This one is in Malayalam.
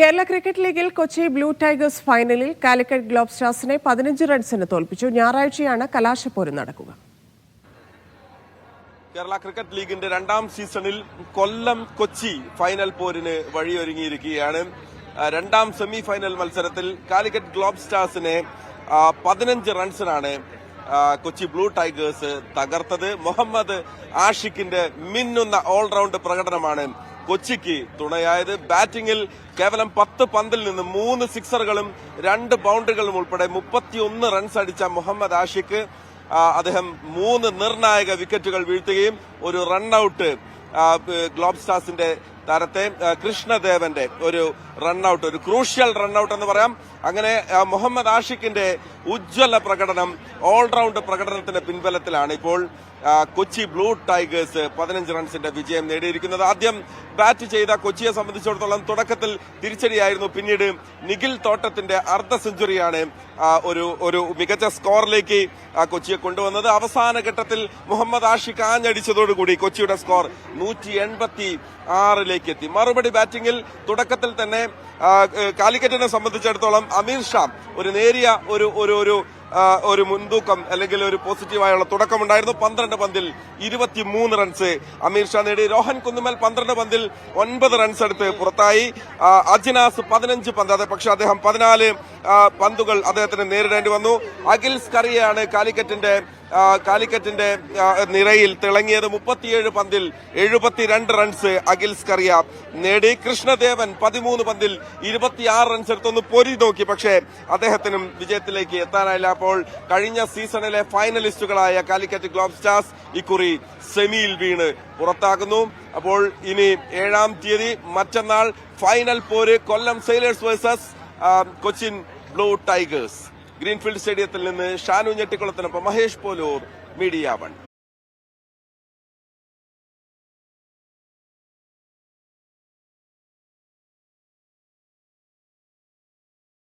കേരള ക്രിക്കറ്റ് ലീഗിൽ കൊച്ചി ബ്ലൂ ടൈഗേഴ്സ് ഫൈനലിൽ കാലിക്കറ്റ് ഗ്ലോബ് സ്റ്റാർസിനെ പതിനഞ്ച് റൺസിന് തോൽപ്പിച്ചു. ഞായറാഴ്ചയാണ് കലാശപ്പോര് നടക്കുക. കേരള ക്രിക്കറ്റ് ലീഗിന്റെ രണ്ടാം സീസണിൽ കൊല്ലം കൊച്ചി ഫൈനൽ പോരിന് വഴിയൊരുങ്ങിയിരിക്കുകയാണ്. രണ്ടാം സെമി ഫൈനൽ മത്സരത്തിൽ കാലിക്കറ്റ് ഗ്ലോബ് സ്റ്റാർസിനെ പതിനഞ്ച് റൺസിനാണ് കൊച്ചി ബ്ലൂ ടൈഗേഴ്സ് തകർത്തത്. മുഹമ്മദ് ആഷിഖിന്റെ മിന്നുന്ന ഓൾറൗണ്ട് പ്രകടനമാണ് കൊച്ചിക്ക് തുണയായത്. ബാറ്റിംഗിൽ കേവലം പത്ത് പന്തിൽ നിന്ന് മൂന്ന് സിക്സറുകളും രണ്ട് ബൗണ്ടറികളും ഉൾപ്പെടെ മുപ്പത്തിയൊന്ന് റൺസ് അടിച്ച മുഹമ്മദ് ആഷിഖ്. അദ്ദേഹം മൂന്ന് നിർണായക വിക്കറ്റുകൾ വീഴ്ത്തുകയും ഒരു റൺഔട്ട് ഗ്ലോബ് സ്റ്റാർസിന്റെ താരത്തെ കൃഷ്ണദേവന്റെ ഒരു റൺഔട്ട് ഒരു ക്രൂഷ്യൽ റൺഔട്ട് എന്ന് പറയാം. അങ്ങനെ മുഹമ്മദ് ആഷിഖിന്റെ ഉജ്ജ്വല പ്രകടനം ഓൾറൗണ്ട് പ്രകടനത്തിന്റെ പിൻബലത്തിലാണ് ഇപ്പോൾ കൊച്ചി ബ്ലൂ ടൈഗേഴ്സ് പതിനഞ്ച് റൺസിന്റെ വിജയം നേടിയിരിക്കുന്നത്. ആദ്യം ബാറ്റ് ചെയ്ത കൊച്ചിയെ സംബന്ധിച്ചിടത്തോളം തുടക്കത്തിൽ തിരിച്ചടിയായിരുന്നു. പിന്നീട് നിഖിൽ തോട്ടത്തിന്റെ അർദ്ധ സെഞ്ചുറിയാണ് ഒരു ഒരു മികച്ച സ്കോറിലേക്ക് കൊച്ചിയെ കൊണ്ടുവന്നത്. അവസാന ഘട്ടത്തിൽ മുഹമ്മദ് ആഷിഖ് ആഞ്ഞടിച്ചതോടുകൂടി കൊച്ചിയുടെ സ്കോർ നൂറ്റി എൺപത്തി ആറിലേക്ക് എത്തി. മറുപടി ബാറ്റിംഗിൽ തുടക്കത്തിൽ തന്നെ കാലിക്കറ്റിനെ സംബന്ധിച്ചിടത്തോളം അമീർ ഷാ ഒരു നേരിയ ഒരു ഒരു ഒരു ഒരു മുൻതൂക്കം അല്ലെങ്കിൽ ഒരു പോസിറ്റീവായുള്ള തുടക്കമുണ്ടായിരുന്നു. പന്ത്രണ്ട് പന്തിൽ ഇരുപത്തിമൂന്ന് റൺസ് അമീർ ഷാ നേടി. രോഹൻ കുന്നുമൽ പന്ത്രണ്ട് പന്തിൽ ഒൻപത് റൺസ് എടുത്ത് പുറത്തായി. അജിനാസ് പതിനഞ്ച് പന്ത്. അതെ പക്ഷെ അദ്ദേഹം പതിനാല് പന്തുകൾ അദ്ദേഹത്തിന് നേരിടേണ്ടി വന്നു. അഖിൽ സ്കറിയാണ് കാലിക്കറ്റിന്റെ കാലിക്കറ്റിന്റെ നിരയിൽ തിളങ്ങിയത് മുപ്പത്തിയേഴ് പന്തിൽ എഴുപത്തിരണ്ട് റൺസ് അഖിൽ സ്കറിയ നേടി. കൃഷ്ണദേവൻ പതിമൂന്ന് പന്തിൽ ഇരുപത്തിയാറ് റൺസ് എടുത്തൊന്ന് പൊരി നോക്കി. പക്ഷേ അദ്ദേഹത്തിനും വിജയത്തിലേക്ക് എത്താനായില്ല. അപ്പോൾ കഴിഞ്ഞ സീസണിലെ ഫൈനലിസ്റ്റുകളായ കാലിക്കറ്റ് ഗ്ലോബ് സ്റ്റാർസ് ഇക്കുറി സെമിയിൽ വീണ് പുറത്താകുന്നു. അപ്പോൾ ഇനി ഏഴാം തീയതി മറ്റന്നാൾ ഫൈനൽ പോര് Kollam sailors versus Cochin blue tigers. Greenfield സ്റ്റേഡിയത്തിൽ നിന്ന് ഷാനു ഞെട്ടിക്കുളത്തിനൊപ്പം മഹേഷ് പോലൂർ മീഡിയ വൺ.